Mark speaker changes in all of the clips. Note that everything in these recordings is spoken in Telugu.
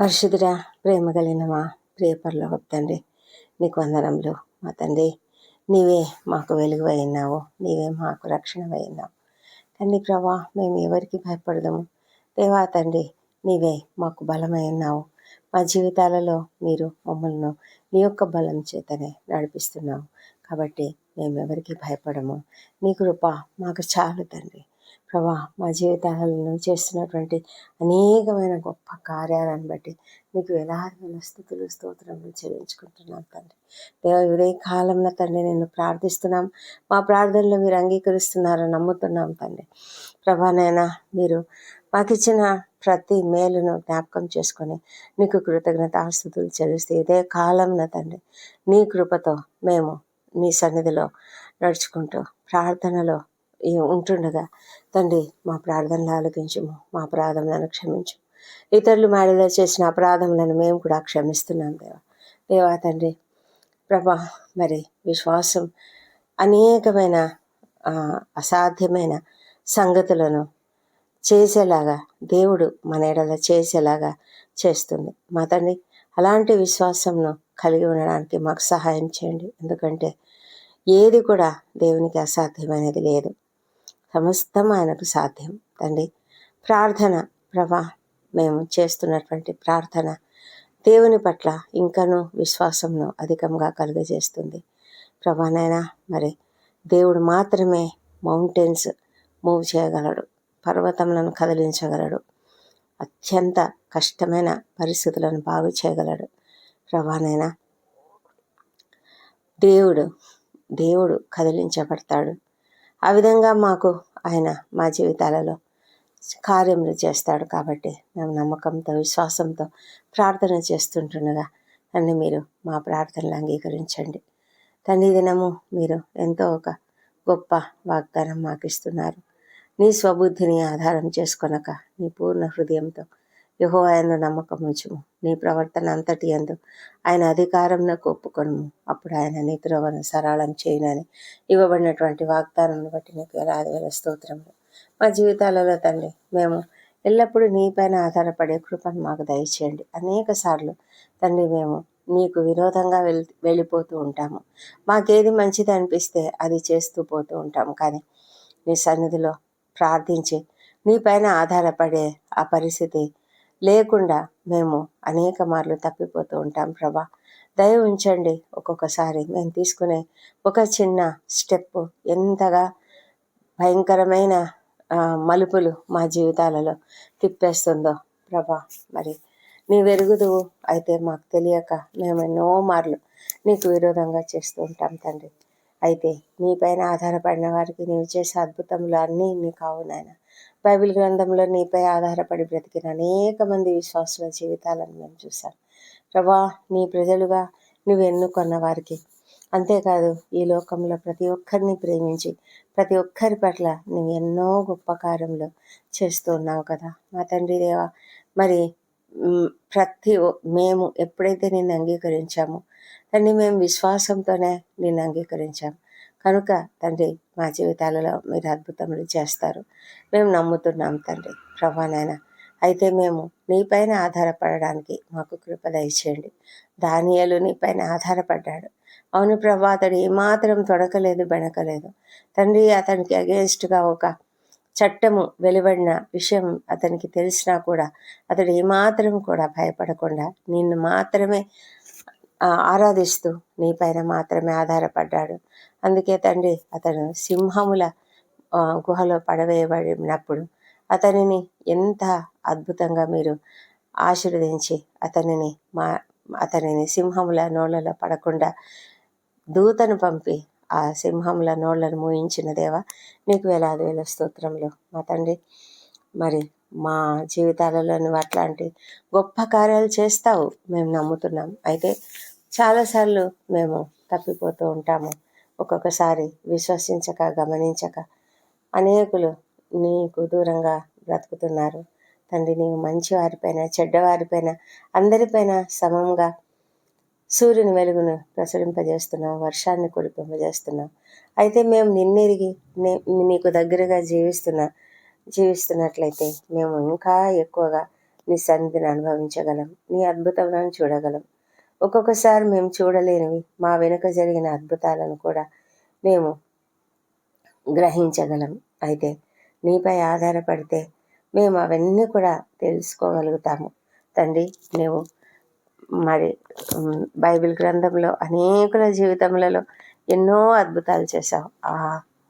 Speaker 1: పరిశుద్ధుడా ప్రేమ కలిగిన మా ప్రియపరలో తండ్రి నీకు వందనములు. మా తండ్రి నీవే మాకు వెలుగువై నీవే మాకు రక్షణవై తండ్రి ప్రభా మేము ఎవరికి భయపడదాము? దేవా తండ్రి నీవే మాకు బలమై ఉన్నావు. మా జీవితాలలో మీరు మమ్మల్ని నీ యొక్క బలం చేతనే నడిపిస్తున్నావు. కాబట్టి మేము ఎవరికి భయపడము? నీ కృప మాకు చాలు తండ్రి. ప్రభా మా జీవితాలలో చేస్తున్నటువంటి అనేకమైన గొప్ప కార్యాలను బట్టి నీకు వేలాది స్థుతులు స్తోత్రములు చెల్లించుకుంటున్నాను తండ్రి. దేవ ఇదే కాలంలో తండ్రి నేను ప్రార్థిస్తున్నాం. మా ప్రార్థనలు మీరు అంగీకరిస్తున్నారని నమ్ముతున్నాం తండ్రి. ప్రభానైనా మీరు మాకు ఇచ్చిన ప్రతి మేలును జ్ఞాపకం చేసుకొని నీకు కృతజ్ఞత ఆస్తుతులు చెల్లిస్తే ఇదే కాలంలో తండ్రి నీ కృపతో మేము నీ సన్నిధిలో నడుచుకుంటూ ప్రార్థనలో ఉంటుండగా తండ్రి మా ప్రార్థనలు ఆలోకించము మా అపరాధములను క్షమించు. ఇతరులు మాడిలో చేసిన అపరాధములను మేము కూడా క్షమిస్తున్నాం దేవా. దేవా తండ్రి ప్రభా మరి విశ్వాసం అనేకమైన అసాధ్యమైన సంగతులను చేసేలాగా దేవుడు మన ఎడల చేసేలాగా చేస్తుంది. మా తండ్రి అలాంటి విశ్వాసంను కలిగి ఉండడానికి మాకు సహాయం చేయండి. ఎందుకంటే ఏది కూడా దేవునికి అసాధ్యమైనది లేదు. సమస్తం ఆయనకు సాధ్యం. తండ్రి ప్రార్థన ప్రభా మేము చేస్తున్నటువంటి ప్రార్థన దేవుని పట్ల ఇంకనూ విశ్వాసంను అధికంగా కలుగజేస్తుంది. ప్రభానైనా మరి దేవుడు మాత్రమే మౌంటైన్స్ మూవ్ చేయగలడు పర్వతములను కదిలించగలడు అత్యంత కష్టమైన పరిస్థితులను బాగు చేయగలడు. ప్రభానైనా దేవుడు దేవుడు కదిలించబడతాడు. ఆ విధంగా మాకు ఆయన మా జీవితాలలో కార్యములు చేస్తాడు కాబట్టి మేము నమ్మకంతో విశ్వాసంతో ప్రార్థన చేస్తుంటుండగా తండ్రి మీరు మా ప్రార్థనలు అంగీకరించండి. తండ్రి దినము మీరు ఎంతో ఒక గొప్ప వాగ్దానం మాకు ఇస్తున్నారు నీ స్వబుద్ధిని ఆధారం చేసుకొనక నీ పూర్ణ హృదయంతో యుహో నమ్మకం ఉంచుము. నీ ప్రవర్తన అంతటి ఎందు ఆయన అధికారంలో ఒప్పుకొనుము. అప్పుడు ఆయన నీ త్రోవను సరళం చేయనని ఇవ్వబడినటువంటి వాగ్దానం బట్టి నీకు వేలాది వేల స్తోత్రములు. మా జీవితాలలో తండ్రి మేము ఎల్లప్పుడూ నీపైన ఆధారపడే కృపను మాకు దయచేయండి. అనేక సార్లు తండ్రి మేము నీకు విరోధంగా వెళ్ వెళ్ళిపోతూ ఉంటాము. మాకేది మంచిది అనిపిస్తే అది చేస్తూ పోతూ ఉంటాము. కానీ నీ సన్నిధిలో ప్రార్థించి నీపైన ఆధారపడే ఆ పరిస్థితి లేకుండా మేము అనేక మార్లు తప్పిపోతూ ఉంటాం ప్రభా. దయ ఉంచండి ఒక్కొక్కసారి. మేము తీసుకునే ఒక చిన్న స్టెప్ ఎంతగా భయంకరమైన మలుపులు మా జీవితాలలో తిప్పేస్తుందో ప్రభా. మరి నీ వెరుగుదు అయితే మాకు తెలియక మేము ఎన్నో మార్లు నీకు విరోధంగా చేస్తూ ఉంటాం తండ్రి. అయితే నీపైన ఆధారపడిన వారికి నీవు చేసే అద్భుతములు అన్నీ నీకు కావు నాయన. బైబిల్ గ్రంథంలో నీపై ఆధారపడి బ్రతికిన అనేక మంది విశ్వాసుల జీవితాలను మేము చూసాం ప్రభా నీ ప్రజలుగా నువ్వు ఎన్నుకున్న వారికి. అంతేకాదు ఈ లోకంలో ప్రతి ఒక్కరిని ప్రేమించి ప్రతి ఒక్కరి పట్ల నువ్వు ఎన్నో గొప్ప కార్యంలో చేస్తూ ఉన్నావు కదా. మా తండ్రి దేవ మరి ప్రతి మేము ఎప్పుడైతే నిన్ను అంగీకరించామో దాన్ని మేము విశ్వాసంతోనే నిన్ను అంగీకరించాము కనుక తండ్రి మా జీవితాలలో మీరు అద్భుతములు చేస్తారు. మేము నమ్ముతున్నాం తండ్రి. ప్రభానైనా అయితే మేము నీపైన ఆధారపడడానికి మాకు కృప దయచేయండి. దానియలు నీపైన ఆధారపడ్డాడు. అవును ప్రభా అతడు ఏమాత్రం తొడకలేదు బెణకలేదు. తండ్రి అతనికి అగేన్స్ట్గా ఒక చట్టము వెలువడిన విషయం అతనికి తెలిసినా కూడా అతడు ఏమాత్రం కూడా భయపడకుండా నిన్ను మాత్రమే ఆరాధిస్తూ నీ పైన మాత్రమే ఆధారపడ్డాడు. అందుకే తండ్రి అతను సింహముల గుహలో పడవేయబడినప్పుడు అతనిని ఎంత అద్భుతంగా మీరు ఆశీర్వదించి అతనిని మా అతనిని సింహముల నోళ్ళలో పడకుండా దూతను పంపి ఆ సింహముల నోళ్ళను మూయించిన దేవ నీకు వేలాది వేల స్తోత్రంలో మా తండ్రి మరి మా జీవితాలలో నువ్వు అట్లాంటి గొప్ప కార్యాలు చేస్తావు మేము నమ్ముతున్నాం. అయితే చాలాసార్లు మేము తప్పిపోతూ ఉంటాము. ఒక్కొక్కసారి విశ్వసించక గమనించక అనేకులు నీకు దూరంగా బ్రతుకుతున్నారు. తండ్రి నీవు మంచి వారిపైన చెడ్డవారిపైన అందరిపైన సమంగా సూర్యుని వెలుగును ప్రసరింపజేస్తున్నావు వర్షాన్ని కురిపింపజేస్తున్నావు. అయితే మేము నిన్నెరిగి నీకు దగ్గరగా జీవిస్తున్న జీవిస్తున్నట్లయితే మేము ఇంకా ఎక్కువగా నీ సన్నిధిని అనుభవించగలం నీ అద్భుతములను చూడగలం. ఒక్కొక్కసారి మేము చూడలేనివి మా వెనుక జరిగిన అద్భుతాలను కూడా మేము గ్రహించగలం. అయితే నీపై ఆధారపడితే మేము అవన్నీ కూడా తెలుసుకోగలుగుతాము. తండ్రి నువ్వు మరి బైబిల్ గ్రంథంలో అనేకుల జీవితములలో ఎన్నో అద్భుతాలు చేశావు. ఆ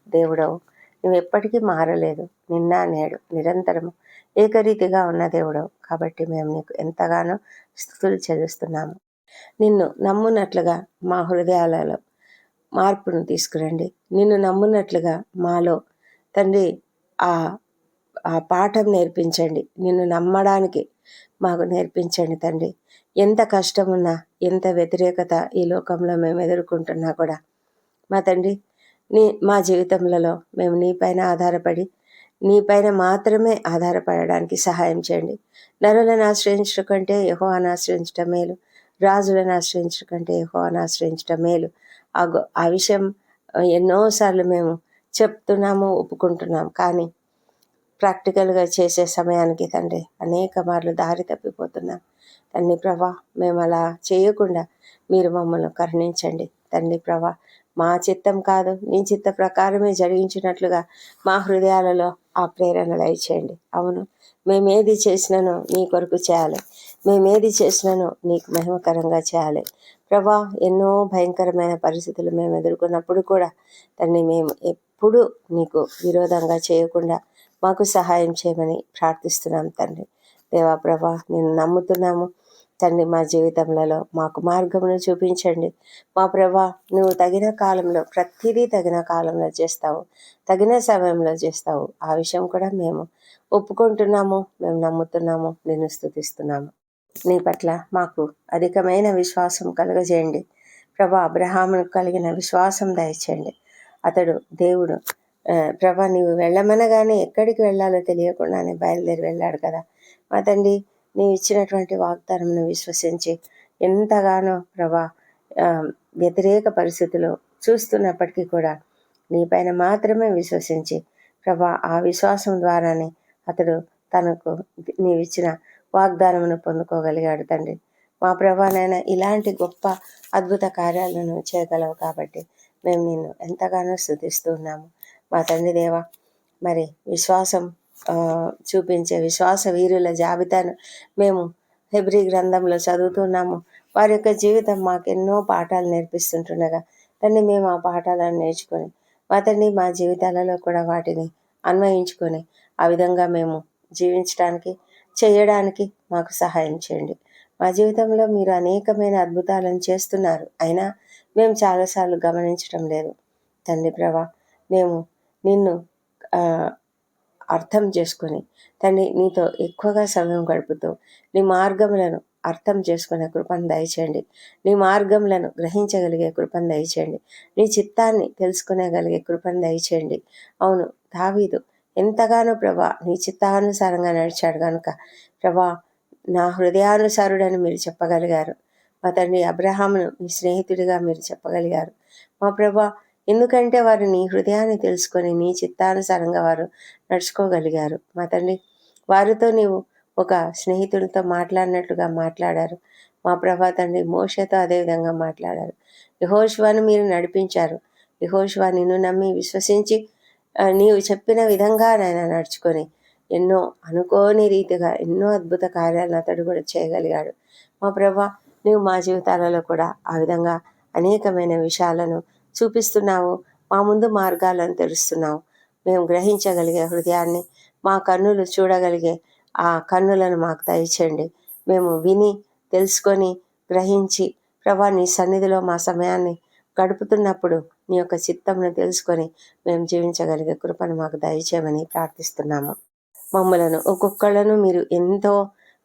Speaker 1: దేవుడవు నువ్వు ఎప్పటికీ మారలేదు. నిన్న నేడు నిరంతరము ఏకరీతిగా ఉన్న దేవుడవు కాబట్టి మేము నీకు ఎంతగానో స్థుతులు చెల్లిస్తున్నాము. నిన్ను నమ్మునట్లుగా మా హృదయాలలో మార్పును తీసుకురండి. నిన్ను నమ్మునట్లుగా మాలో తండ్రి ఆ ఆ పాఠం నేర్పించండి. నిన్ను నమ్మడానికి మాకు నేర్పించండి తండ్రి. ఎంత కష్టమున్నా ఎంత వ్యతిరేకత ఈ లోకంలో మేము ఎదుర్కొంటున్నా కూడా మా తండ్రి నీ మా జీవితంలో మేము నీపైన ఆధారపడి నీపైన మాత్రమే ఆధారపడడానికి సహాయం చేయండి. నరులను ఆశ్రయించడం కంటే యహోవాను ఆశ్రయించడం మేలు. రాజులను ఆశ్రయించడం కంటే యహోవాను ఆశ్రయించడం మేలు. ఆ ఆ విషయం ఎన్నోసార్లు మేము చెప్తున్నాము ఒప్పుకుంటున్నాం కానీ ప్రాక్టికల్గా చేసే సమయానికి తండ్రి అనేక మార్లు దారి తప్పిపోతున్నాం. తండ్రి ప్రభా మేము అలా చేయకుండా మీరు మమ్మల్ని కరుణించండి. తండ్రి ప్రభా మా చిత్తం కాదు నీ చిత్త ప్రకారమే జరిగించినట్లుగా మా హృదయాలలో ఆ ప్రేరణ దయచేయండి అవును మేమేది చేసినానో నీ కొరకు చేయాలి. మేమేది చేసినానో నీకు మహిమకరంగా చేయాలి. ప్రభా ఎన్నో భయంకరమైన పరిస్థితులు మేము ఎదుర్కొన్నప్పుడు కూడా దాన్ని మేము ఎప్పుడూ నీకు విరోధంగా చేయకుండా మాకు సహాయం చేయమని ప్రార్థిస్తున్నాం తండ్రి. దేవా ప్రభా నేను నమ్ముతున్నాము. తండ్రి మా జీవితంలో మాకు మార్గమును చూపించండి. మా ప్రభా నువ్వు తగిన కాలంలో ప్రతిదీ తగిన కాలంలో చేస్తావు. తగిన సమయంలో చేస్తావు. ఆ విషయం కూడా మేము ఒప్పుకుంటున్నాము మేము నమ్ముతున్నాము నేను స్థుతిస్తున్నాము నీ పట్ల మాకు అధికమైన విశ్వాసం కలుగజేయండి. ప్రభా అబ్రహామును కలిగిన విశ్వాసం దయచేయండి. అతడు దేవుడు. ప్రభా నీవు వెళ్ళమనగానే ఎక్కడికి వెళ్ళాలో తెలియకుండానే బయలుదేరి వెళ్ళాడు కదా. మా తండ్రి నీ ఇచ్చినటువంటి వాగ్దానంను విశ్వసించి ఎంతగానో ప్రభా వ్యతిరేక పరిస్థితులు చూస్తున్నప్పటికీ కూడా నీపైన మాత్రమే విశ్వసించి ప్రభా ఆ విశ్వాసం ద్వారానే అతడు తనకు నీవిచ్చిన వాగ్దానమును పొందుకోగలిగాడు తండ్రి. మా ప్రభానైనా ఇలాంటి గొప్ప అద్భుత కార్యాలను చేయగలవు కాబట్టి మేము నిన్ను ఎంతగానో స్థుతిస్తున్నాము మా తండ్రి దేవ మరి విశ్వాసం చూపించే విశ్వాస వీరుల జాబితాను మేము హెబ్రి గ్రంథంలో చదువుతున్నాము. వారి యొక్క జీవితం మాకు ఎన్నో పాఠాలు నేర్పిస్తుంటుండగా తండ్రి మేము ఆ పాఠాలను నేర్చుకొని మా తండ్రి మా జీవితాలలో కూడా వాటిని అన్వయించుకొని ఆ విధంగా మేము జీవించడానికి చేయడానికి మాకు సహాయం చేయండి. మా జీవితంలో మీరు అనేకమైన అద్భుతాలను చేస్తున్నారు. అయినా మేము చాలాసార్లు గమనించడం లేదు. తండ్రి ప్రభా మేము నిన్ను అర్థం చేసుకొని తండ్రి నీతో ఎక్కువగా సమయం గడుపుతూ నీ మార్గములను అర్థం చేసుకునే కృపను దయచేయండి. నీ మార్గములను గ్రహించగలిగే కృపను దయచేయండి. నీ చిత్తాన్ని తెలుసుకునేగలిగే కృపను దయచేయండి. అవును దావీదు ఎంతగానో ప్రభా నీ చిత్తానుసారంగా నడిచాడు కనుక ప్రభా నా హృదయానుసారుడని మీరు చెప్పగలిగారు. మా తండ్రి అబ్రహామును మీ స్నేహితుడిగా మీరు చెప్పగలిగారు. మా ప్రభా ఎందుకంటే వారు నీ హృదయాన్ని తెలుసుకొని నీ చిత్తానుసారంగా వారు నడుచుకోగలిగారు. మా తండ్రి వారితో నీవు ఒక స్నేహితుడితో మాట్లాడినట్లుగా మాట్లాడారు. మా ప్రభా తండ్రి మోషతో అదేవిధంగా మాట్లాడారు. యహోష్వాను మీరు నడిపించారు. యహోష్వా నిన్ను నమ్మి విశ్వసించి నీవు చెప్పిన విధంగా నాయన నడుచుకొని ఎన్నో అనుకోని రీతిగా ఎన్నో అద్భుత కార్యాలను అతడు కూడా చేయగలిగాడు. మా ప్రభా నువ్వు మా జీవితాలలో కూడా ఆ విధంగా అనేకమైన విషయాలను చూపిస్తున్నావు. మా ముందు మార్గాలను తెరుస్తున్నావు. మేము గ్రహించగలిగే హృదయాన్ని మా కన్నులు చూడగలిగే ఆ కన్నులను మాకు దయచేయండి. మేము విని తెలుసుకొని గ్రహించి ప్రభా నీ సన్నిధిలో మా సమయాన్ని గడుపుతున్నప్పుడు నీ యొక్క చిత్తంను తెలుసుకొని మేము జీవించగలిగే కృపను మాకు దయచేయమని ప్రార్థిస్తున్నాము. మమ్మలను ఒక్కొక్కళ్ళను మీరు ఎంతో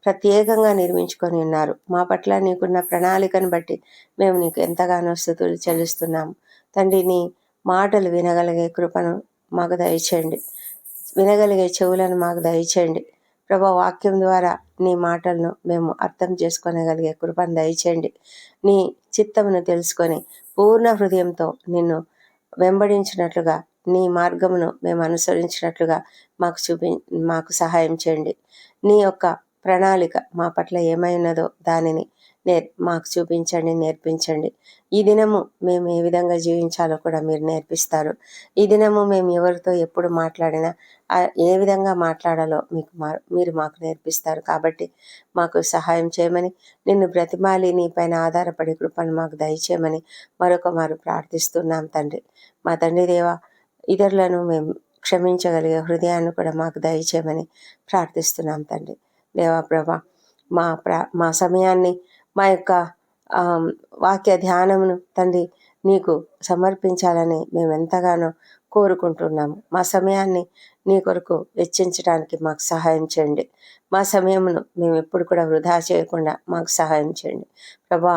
Speaker 1: ప్రత్యేకంగా నిర్మించుకొని ఉన్నారు. మా పట్ల నీకున్న ప్రణాళికను బట్టి మేము నీకు ఎంతగానో స్థుతులు చెల్లిస్తున్నాము. తండ్రి నీ మాటలు వినగలిగే కృపను మాకు దయచేయండి. వినగలిగే చెవులను మాకు దయచేయండి. ప్రభా వాక్యం ద్వారా నీ మాటలను మేము అర్థం చేసుకోనగలిగే కృపను దయచేయండి. నీ చిత్తమును తెలుసుకొని పూర్ణ హృదయంతో నిన్ను వెంబడించినట్లుగా నీ మార్గమును మేము అనుసరించినట్లుగా మాకు చూపి మాకు సహాయం చేయండి. నీ యొక్క ప్రణాళిక మా పట్ల ఏమైనదో దానిని నేర్ మాకు చూపించండి నేర్పించండి. ఈ దినము మేము ఏ విధంగా జీవించాలో కూడా మీరు నేర్పిస్తారు. ఈ దినము మేము ఎవరితో ఎప్పుడు మాట్లాడినా ఏ విధంగా మాట్లాడాలో మీకు మా మీరు మాకు నేర్పిస్తారు. కాబట్టి మాకు సహాయం చేయమని నిన్ను బ్రతిమాలి నీ పైన ఆధారపడి కృపను మాకు దయచేయమని మరొక మారు ప్రార్థిస్తున్నాం తండ్రి. మా తండ్రి దేవ ఇతరులను మేము క్షమించగలిగే హృదయాన్ని కూడా మాకు దయచేయమని ప్రార్థిస్తున్నాం తండ్రి. దేవా ప్రభా మా ప్రా మా సమయాన్ని మా యొక్క వాక్య ధ్యానమును తండ్రి నీకు సమర్పించాలని మేము ఎంతగానో కోరుకుంటున్నాము. మా సమయాన్ని నీ కొరకు వెచ్చించడానికి మాకు సహాయం చేయండి. మా సమయమును మేము ఎప్పుడు కూడా వృధా చేయకుండా మాకు సహాయం చేయండి. ప్రభా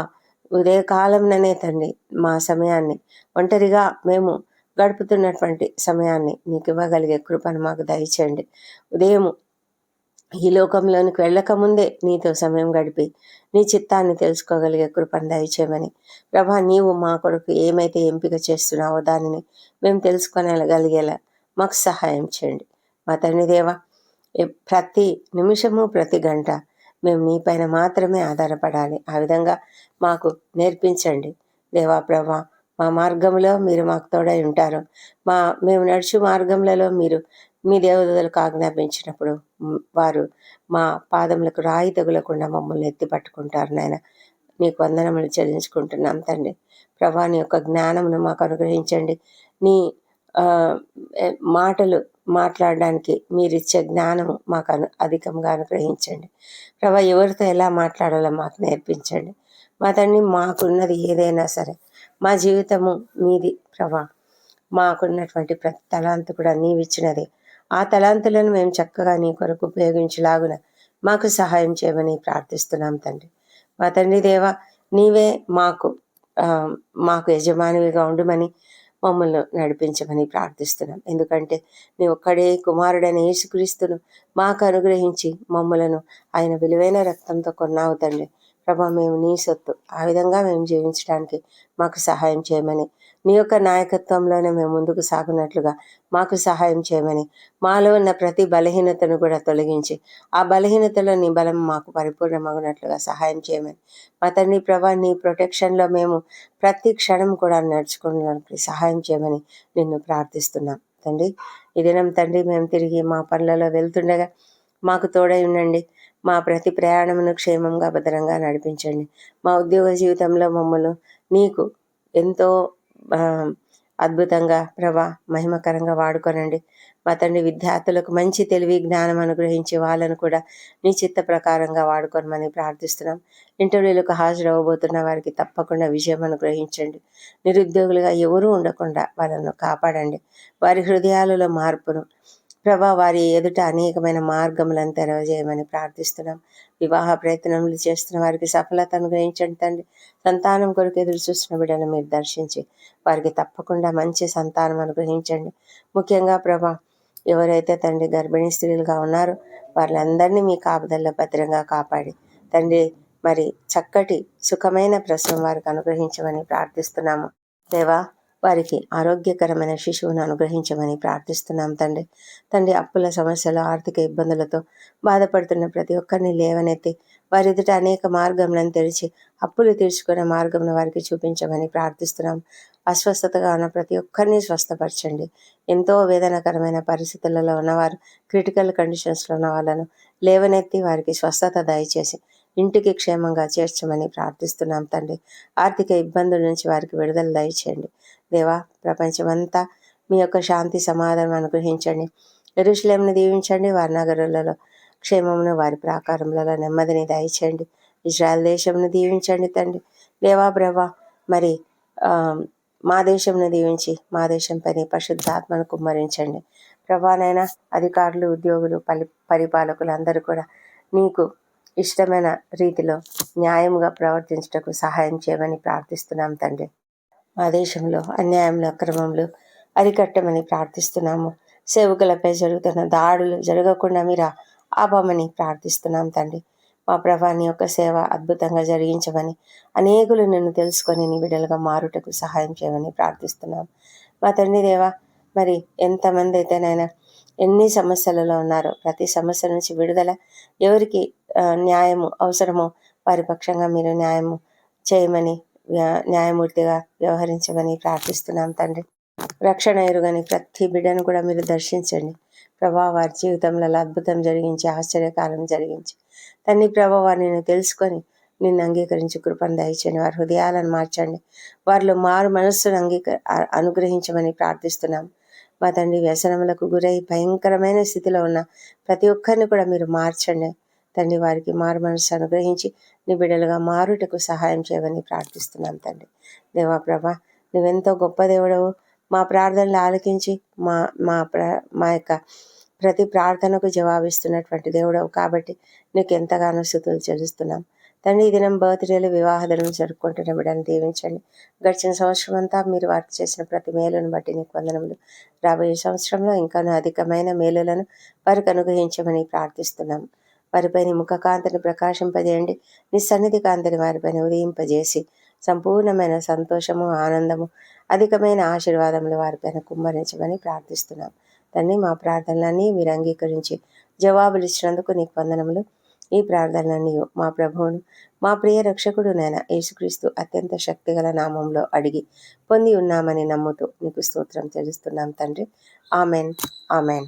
Speaker 1: ఉదయకాలంలోనే తండ్రి మా సమయాన్ని ఒంటరిగా మేము గడుపుతున్నటువంటి సమయాన్ని నీకు ఇవ్వగలిగే కృపను మాకు దయచేయండి. ఉదయం ఈ లోకంలోనికి వెళ్ళకముందే నీతో సమయం గడిపి నీ చిత్తాన్ని తెలుసుకోగలిగే కృపను దయచేయమని. ప్రభా నీవు మా కొరకు ఏమైతే ఎంపిక చేస్తున్నావో దానిని మేము తెలుసుకొనగలిగేలా మాకు సహాయం చేయండి. మా తండ్రి దేవా ప్రతి నిమిషము ప్రతి గంట మేము నీపైన మాత్రమే ఆధారపడాలి. ఆ విధంగా మాకు నేర్పించండి. దేవా ప్రభా మా మార్గంలో మీరు మాకు తోడై ఉంటారు. మా మేము నడుచు మార్గంలో మీరు మీ దేవదలకు ఆజ్ఞాపించినప్పుడు వారు మా పాదములకు రాయి తగులకుండా మమ్మల్ని ఎత్తి పట్టుకుంటారు నాయన. నీకు వందనములు చెల్లించుకుంటున్నాం తండ్రి. ప్రభాని యొక్క జ్ఞానమును మాకు అనుగ్రహించండి. నీ మాటలు మాట్లాడడానికి మీరు ఇచ్చే జ్ఞానము మాకు అను అధికంగా అనుగ్రహించండి. ప్రభా ఎవరితో ఎలా మాట్లాడాలో మాకు నేర్పించండి. మా తండ్రి మాకున్నది ఏదైనా సరే మా జీవితము మీది ప్రభా. మాకున్నటువంటి ప్రతి తలాంతు కూడా నీవిచ్చినది. ఆ తలాంతులను మేము చక్కగా నీ కొరకు ఉపయోగించలాగున మాకు సహాయం చేయమని ప్రార్థిస్తున్నాం తండ్రి. మా తండ్రి దేవ నీవే మాకు మాకు యజమానివిగా ఉండమని మమ్మల్ని నడిపించమని ప్రార్థిస్తున్నాం. ఎందుకంటే నీ ఒక్కడే కుమారుడైన యేసుక్రీస్తును మాకు అనుగ్రహించి మమ్మలను ఆయన విలువైన రక్తంతో కొన్నావు తండ్రి. ప్రభా మేము నీ సొత్తు. ఆ విధంగా మేము జీవించడానికి మాకు సహాయం చేయమని నీ యొక్క నాయకత్వంలోనే మేము ముందుకు సాగునట్లుగా మాకు సహాయం చేయమని మాలో ఉన్న ప్రతి బలహీనతను కూడా తొలగించి ఆ బలహీనతలో నీ బలం మాకు పరిపూర్ణమగినట్లుగా సహాయం చేయమని మా తండ్రి ప్రభా నీ ప్రొటెక్షన్లో మేము ప్రతి క్షణం కూడా నడుచుకోవడానికి సహాయం చేయమని నిన్ను ప్రార్థిస్తున్నాం. తండ్రి ఈ దినం తండ్రి మేము తిరిగి మా పనులలో వెళ్తుండగా మాకు తోడై ఉండండి. మా ప్రతి ప్రయాణమును క్షేమంగా భద్రంగా నడిపించండి. మా ఉద్యోగ జీవితంలో మమ్మల్ని నీకు ఎంతో అద్భుతంగా ప్రభా మహిమకరంగా వాడుకోనండి. మా తండ్రి విద్యార్థులకు మంచి తెలివి జ్ఞానం అనుగ్రహించి వాళ్ళను కూడా నీ చిత్త ప్రకారంగా వాడుకోనమని ప్రార్థిస్తున్నాం. ఇంటర్వ్యూలకు హాజరవ్వబోతున్న వారికి తప్పకుండా విజయం అనుగ్రహించండి. నిరుద్యోగులుగా ఎవరూ ఉండకుండా వాళ్ళను కాపాడండి. వారి హృదయాలలో మార్పును ప్రభా వారి ఎదుట అనేకమైన మార్గములను తెరవజేయమని ప్రార్థిస్తున్నాం. వివాహ ప్రయత్నములు చేస్తున్న వారికి సఫలత అనుగ్రహించండి తండ్రి. సంతానం కొరకు ఎదురు చూస్తున్న బిడ్డను మీరు దర్శించి వారికి తప్పకుండా మంచి సంతానం అనుగ్రహించండి. ముఖ్యంగా ప్రభా ఎవరైతే తండ్రి గర్భిణీ స్త్రీలుగా ఉన్నారో వాళ్ళందరినీ మీ కాపుదల్లో భద్రంగా కాపాడి తండ్రి మరి చక్కటి సుఖమైన ప్రసవం వారికి అనుగ్రహించమని ప్రార్థిస్తున్నాము. దేవా వారికి ఆరోగ్యకరమైన శిశువును అనుగ్రహించమని ప్రార్థిస్తున్నాం తండ్రి. తండ్రి అప్పుల సమస్యలు ఆర్థిక ఇబ్బందులతో బాధపడుతున్న ప్రతి ఒక్కరిని లేవనెత్తి వారి ఎదుట అనేక మార్గంలను తెరిచి అప్పులు తీర్చుకునే మార్గంను వారికి చూపించమని ప్రార్థిస్తున్నాం. అస్వస్థతగా ఉన్న ప్రతి ఒక్కరిని స్వస్థపరచండి. ఎంతో వేదనకరమైన పరిస్థితులలో ఉన్నవారు క్రిటికల్ కండిషన్స్లో ఉన్న వాళ్ళను లేవనెత్తి వారికి స్వస్థత దయచేసి ఇంటికి క్షేమంగా చేర్చమని ప్రార్థిస్తున్నాం తండ్రి. ఆర్థిక ఇబ్బందుల నుంచి వారికి విడుదల దయచేయండి. దేవా ప్రపంచమంతా మీ యొక్క శాంతి సమాధానం అనుగ్రహించండి. ఎరుషులేంని దీవించండి వారి నగరులలో క్షేమమును వారి ప్రాకారములలో నెమ్మదిని దయచేయండి. ఇజ్రాయల్ దేశంను దీవించండి తండ్రి. దేవా బ్రవా మరి మా దేశంను దీవించి మా దేశం పని పరిశుద్ధాత్మను కుమ్మరించండి. ప్రభానైనా అధికారులు ఉద్యోగులు పలి పరిపాలకులు అందరూ కూడా నీకు ఇష్టమైన రీతిలో న్యాయంగా ప్రవర్తించటకు సహాయం చేయమని ప్రార్థిస్తున్నాం తండ్రి. మా దేశంలో అన్యాయంలో అక్రమంలో అరికట్టమని ప్రార్థిస్తున్నాము. సేవకులపై జరుగుతున్న దాడులు జరగకుండా మీరు ఆపమని ప్రార్థిస్తున్నాం తండ్రి. మా ప్రభాని యొక్క సేవ అద్భుతంగా జరిగించమని అనేకులు నిన్ను తెలుసుకొని నీ బిడ్డలుగా మారుటకు సహాయం చేయమని ప్రార్థిస్తున్నాం. మా తండ్రి దేవ మరి ఎంతమంది అయితేనైనా ఎన్ని సమస్యలలో ఉన్నారో ప్రతి సమస్య నుంచి విడుదల ఎవరికి న్యాయము అవసరమో వారి పక్షంగా మీరు న్యాయము చేయమని న్యాయమూర్తిగా వ్యవహరించమని ప్రార్థిస్తున్నాం తండ్రి. రక్షణ ఎరుగని ప్రతి బిడ్డను కూడా మీరు దర్శించండి. ప్రభా వారి జీవితంలో అద్భుతం జరిగించి ఆశ్చర్యకాలం జరిగించి. తండ్రి ప్రభా వారిని తెలుసుకొని నిన్ను అంగీకరించి కృపను దయచేయండి. వారి హృదయాలను మార్చండి. వారిలో మారు మనస్సును అంగీక అనుగ్రహించమని ప్రార్థిస్తున్నాం. మా తండ్రి వ్యసనములకు గురై భయంకరమైన స్థితిలో ఉన్న ప్రతి ఒక్కరిని కూడా మీరు మార్చండి. తండ్రి వారికి మారు మనసు అనుగ్రహించి నీ బిడ్డలుగా మారుటకు సహాయం చేయమని ప్రార్థిస్తున్నాం తండ్రి. దేవా ప్రభా నువ్వెంతో గొప్ప దేవుడవు. మా ప్రార్థనలు ఆలకించి మా మా ప్ర మా యొక్క ప్రతి ప్రార్థనకు జవాబిస్తున్నటువంటి దేవుడవు కాబట్టి నీకు ఎంతగానో స్థుతులు చెల్లిస్తున్నాం. తండ్రి ఈ దినం బర్త్డేలు వివాహదలను జరుపుకుంటున్న బిడ్డను దీవించండి. గడిచిన సంవత్సరం అంతా మీరు వారికి చేసిన ప్రతి మేలును బట్టి నీకు వందనములు. రాబోయే సంవత్సరంలో ఇంకా అధికమైన మేలులను వారికి అనుగ్రహించమని ప్రార్థిస్తున్నాం. వారిపై నీ ముఖ కాంతిని ప్రకాశింపజేయండి. నీ సన్నిధి కాంతిని వారిపైన ఉదయింపజేసి సంపూర్ణమైన సంతోషము ఆనందము అధికమైన ఆశీర్వాదములు వారిపైన కుమ్మరించమని ప్రార్థిస్తున్నాం. తండ్రి మా ప్రార్థనలన్నీ మీరు అంగీకరించి జవాబులు ఇచ్చినందుకు నీకు వందనములు. ఈ ప్రార్థనలన్నీ మా ప్రభువును మా ప్రియ రక్షకుడు నేను యేసుక్రీస్తు అత్యంత శక్తిగల నామంలో అడిగి పొంది ఉన్నామని నమ్ముతూ నీకు స్తోత్రం తెలుస్తున్నాం తండ్రి. ఆమెన్. ఆమెన్.